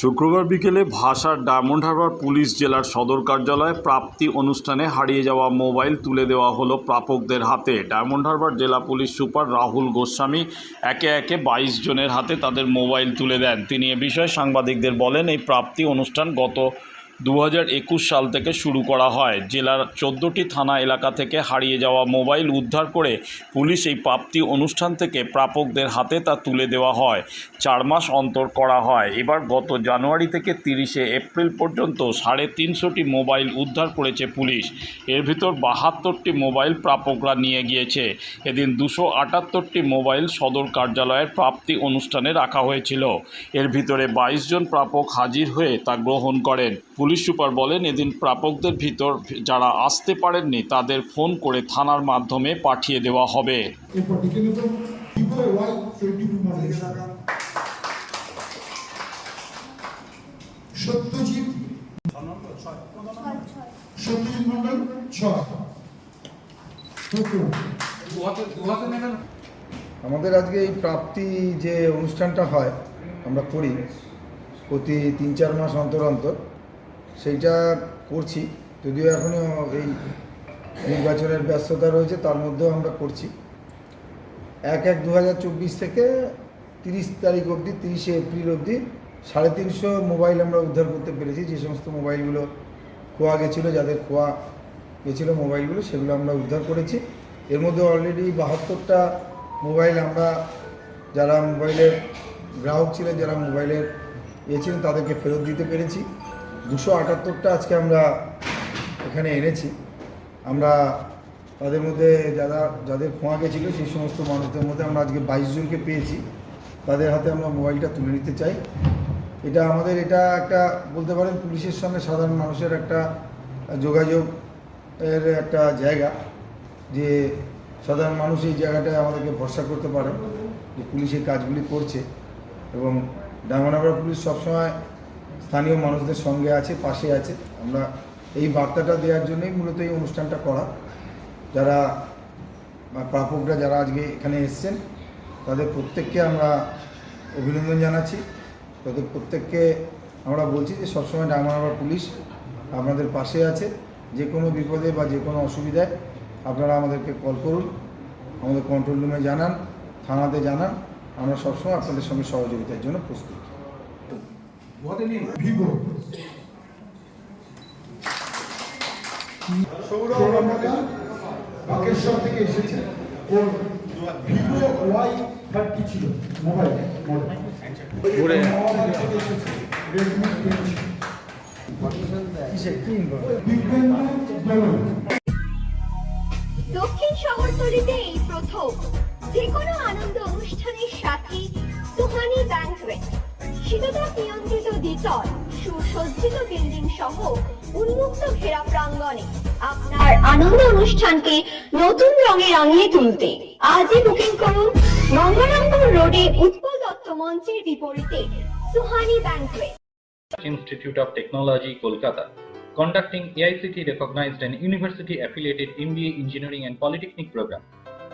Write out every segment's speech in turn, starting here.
শুক্রবার বিকেলে ভাষার ডায়মন্ড হারবার পুলিশ জেলার সদর কার্যালয়ে প্রাপ্তি অনুষ্ঠানে হারিয়ে যাওয়া মোবাইল তুলে দেওয়া হলো প্রাপকদের হাতে। ডায়মন্ড হারবার জেলা পুলিশ সুপার রাহুল গোস্বামী একে একে বাইশ জনের হাতে তাদের মোবাইল তুলে দেন। তিনি এ বিষয়ে সাংবাদিকদের বলেন, এই প্রাপ্তি অনুষ্ঠান গত দু হাজার একুশ সাল থেকে শুরু করা হয়। জেলার চোদ্দোটি থানা এলাকা থেকে হারিয়ে যাওয়া মোবাইল উদ্ধার করে পুলিশ এই প্রাপ্তি অনুষ্ঠান থেকে প্রাপকদের হাতে তা তুলে দেওয়া হয়। চার মাস অন্তর করা হয়। এবার গত জানুয়ারি থেকে তিরিশে এপ্রিল পর্যন্ত সাড়ে তিনশোটি মোবাইল উদ্ধার করেছে পুলিশ। এর ভিতর বাহাত্তরটি মোবাইল প্রাপকরা নিয়ে গিয়েছে। এদিন দুশো আটাত্তরটি মোবাইল সদর কার্যালয়ের প্রাপ্তি অনুষ্ঠানে রাখা হয়েছিল। এর ভিতরে বাইশ জন প্রাপক হাজির হয়ে তা গ্রহণ করেন। পুলিশ সুপার বলেন এদিন প্রাপকদের ভিতর যারা আসতে পারেননি তাদের ফোন করে থানার মাধ্যমে পাঠিয়ে দেওয়া হবে। সত্যজিৎ সত্যজিৎ মন্ডল ছয়। আমাদের আজকে এই প্রাপ্তি যে অনুষ্ঠানটা হয় আমরা করি প্রতি তিন চার মাস অন্তর অন্তর। সেইটা করছি। যদিও এখনও এই নির্বাচনের ব্যস্ততা রয়েছে, তার মধ্যেও আমরা করছি। এক এক দু থেকে তিরিশ তারিখ অবধি, তিরিশে এপ্রিল অবধি সাড়ে তিনশো মোবাইল আমরা উদ্ধার করতে পেরেছি। যে সমস্ত মোবাইলগুলো খোয়া গেছিল, যাদের খোয়া গেছিল মোবাইলগুলো, সেগুলো আমরা উদ্ধার করেছি। এর মধ্যে অলরেডি বাহাত্তরটা মোবাইল আমরা, যারা মোবাইলের গ্রাহক ছিলেন, যারা মোবাইলের ইয়ে ছিলেন, তাদেরকে ফেরত দিতে পেরেছি। দুশো আটাত্তরটা আজকে আমরা এখানে এনেছি। আমরা তাদের মধ্যে যারা, যাদের খোঁয়া গেছিল সেই সমস্ত মানুষদের মধ্যে আমরা আজকে বাইশ জনকে পেয়েছি। তাদের হাতে আমরা মোবাইলটা তুলে নিতে চাই। এটা আমাদের, এটা একটা বলতে পারেন পুলিশের সঙ্গে সাধারণ মানুষের একটা যোগাযোগ এর একটা জায়গা যে সাধারণ মানুষ এই জায়গাটায় আমাদেরকে ভরসা করতে পারে যে পুলিশের কাজগুলি করছে। এবং ডায়মন্ডহাবড়া পুলিশ সবসময় স্থানীয় মানুষদের সঙ্গে আছে, পাশে আছে। আমরা এই বার্তাটা দেওয়ার জন্যই মূলত এই অনুষ্ঠানটা করা। যারা প্রাপকরা যারা আজকে এখানে এসছেন, তাদের প্রত্যেককে আমরা অভিনন্দন জানাচ্ছি। তাদের প্রত্যেককে আমরা বলছি যে সবসময় ডায়মন্ডহাবড়া পুলিশ আপনাদের পাশে আছে। যে কোনো বিপদে বা যে কোনো অসুবিধায় আপনারা আমাদেরকে কল করুন, আমাদের কন্ট্রোল রুমে জানান, থানাতে জানান। আমরা সবসময় আপনাদের সঙ্গে সহযোগিতার জন্য প্রস্তুত। ভিভো সৌরভ রমাকার বাকেশ্বর থেকে এসেছে। ওর ভিভো ওয়াই থার্টি ছিল? মোবাইল মডেল রেডমি দক্ষিণ শহরতলিতে এই প্রথম। যে কোনো আনন্দ অনুষ্ঠানের সাথে সুহানি ব্যাংকুয়েট শীতাতপ রোডে উৎপল দত্ত মঞ্চের বিপরীতে Suhani banquet institute of technology Kolkata conducting AICTE recognised and university affiliated MBA engineering and polytechnic programme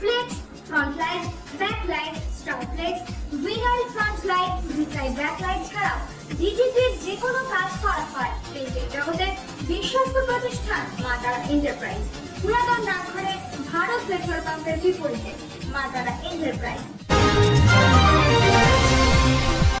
flex front light back light star flex, winner front light ভিসাইড ব্যাক লাইট ছাড়াও ডিজিপির যে কোনো কাজ করা হয়। প্রিন্টের জগতে বিশ্বস্ত প্রতিষ্ঠান মাতারা এন্টারপ্রাইজ পুরাতন ডাকঘরে ভারত পেট্রোল পাম্পের বিপরীতে মাতারা এন্টারপ্রাইজ